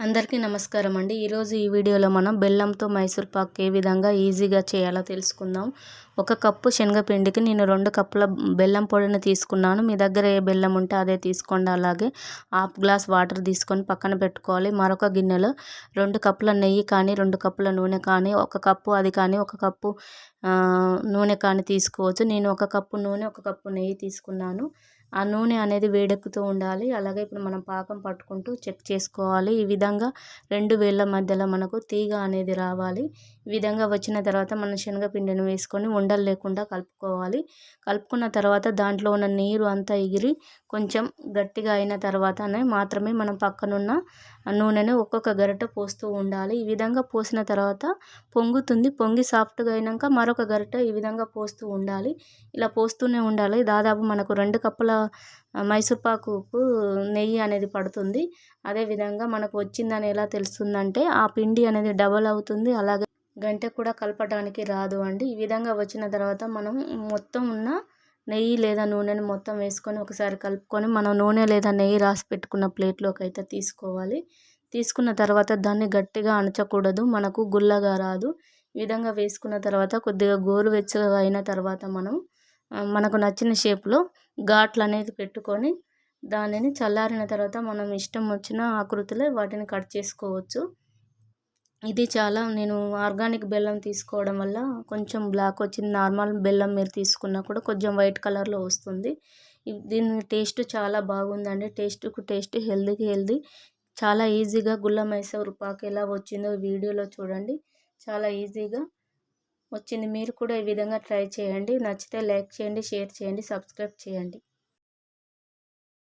అందరికీ నమస్కారం అండి. ఈరోజు ఈ వీడియోలో మనం బెల్లంతో మైసూర్ పాక్ ఏ విధంగా ఈజీగా చేయాలో తెలుసుకుందాం. ఒక కప్పు శనగపిండికి నేను రెండు కప్పుల బెల్లం పొడిని తీసుకున్నాను. మీ దగ్గర ఏ బెల్లం ఉంటే అదే తీసుకోండి. అలాగే హాఫ్ గ్లాస్ వాటర్ తీసుకొని పక్కన పెట్టుకోవాలి. మరొక గిన్నెలో రెండు కప్పుల నెయ్యి కానీ రెండు కప్పుల నూనె కానీ ఒక కప్పు అది కానీ ఒక కప్పు నూనె కానీ తీసుకోవచ్చు. నేను ఒక కప్పు నూనె ఒక కప్పు నెయ్యి తీసుకున్నాను. ఆ నూనె అనేది వేడెక్కుతూ ఉండాలి. అలాగే ఇప్పుడు మనం పాకం పట్టుకుంటూ చెక్ చేసుకోవాలి. ఈ విధంగా రెండు వేళ్ళ మధ్యలో మనకు తీగ అనేది రావాలి. ఈ విధంగా వచ్చిన తర్వాత మనం శనగపిండిని వేసుకొని ఉండలు లేకుండా కలుపుకోవాలి. కలుపుకున్న తర్వాత దాంట్లో ఉన్న నీరు అంతా ఎగిరి కొంచెం గట్టిగా అయిన తర్వాతనే మాత్రమే మనం పక్కనున్న నూనెను ఒక్కొక్క గరిట పోస్తూ ఉండాలి. ఈ విధంగా పోసిన తర్వాత పొంగుతుంది. పొంగి సాఫ్ట్గా అయినాక మరొక గరిట ఈ విధంగా పోస్తూ ఉండాలి. ఇలా పోస్తూనే ఉండాలి. దాదాపు మనకు రెండు కప్పుల మైసూర్పాకుకు నెయ్యి అనేది పడుతుంది. అదేవిధంగా మనకు వచ్చిందని ఎలా తెలుస్తుందంటే ఆ పిండి అనేది డబల్ అవుతుంది అలాగే గంటె కూడా కలపడానికి రాదు అండి. ఈ విధంగా వచ్చిన తర్వాత మనం మొత్తం ఉన్న నెయ్యి లేదా నూనెని మొత్తం వేసుకొని ఒకసారి కలుపుకొని మనం నూనె లేదా నెయ్యి రాసి పెట్టుకున్న ప్లేట్లోకి అయితే తీసుకోవాలి. తీసుకున్న తర్వాత దాన్ని గట్టిగా అణచకూడదు మనకు గుల్లగా రాదు. ఈ విధంగా వేసుకున్న తర్వాత కొద్దిగా గోరువెచ్చగా అయిన తర్వాత మనం మనకు నచ్చిన షేప్లో ఘాట్లు అనేది పెట్టుకొని దానిని చల్లారిన తర్వాత మనం ఇష్టం వచ్చిన ఆకృతిలో వాటిని కట్ చేసుకోవచ్చు. ఇది చాలా నేను ఆర్గానిక్ బెల్లం తీసుకోవడం వల్ల కొంచెం బ్లాక్ వచ్చింది. నార్మల్ బెల్లం మీరు తీసుకున్నా కూడా కొంచెం వైట్ కలర్లో వస్తుంది. దీని టేస్ట్ చాలా బాగుందండి. టేస్ట్కు టేస్ట్ హెల్దీకి హెల్దీ చాలా ఈజీగా గుల్ల మైసూర్ పాక్ ఎలా వచ్చిందో వీడియోలో చూడండి. చాలా ఈజీగా వచ్చింది. మీరు కూడా ఈ విధంగా ట్రై చేయండి. నచ్చితే లైక్ చేయండి షేర్ చేయండి సబ్స్క్రైబ్ చేయండి.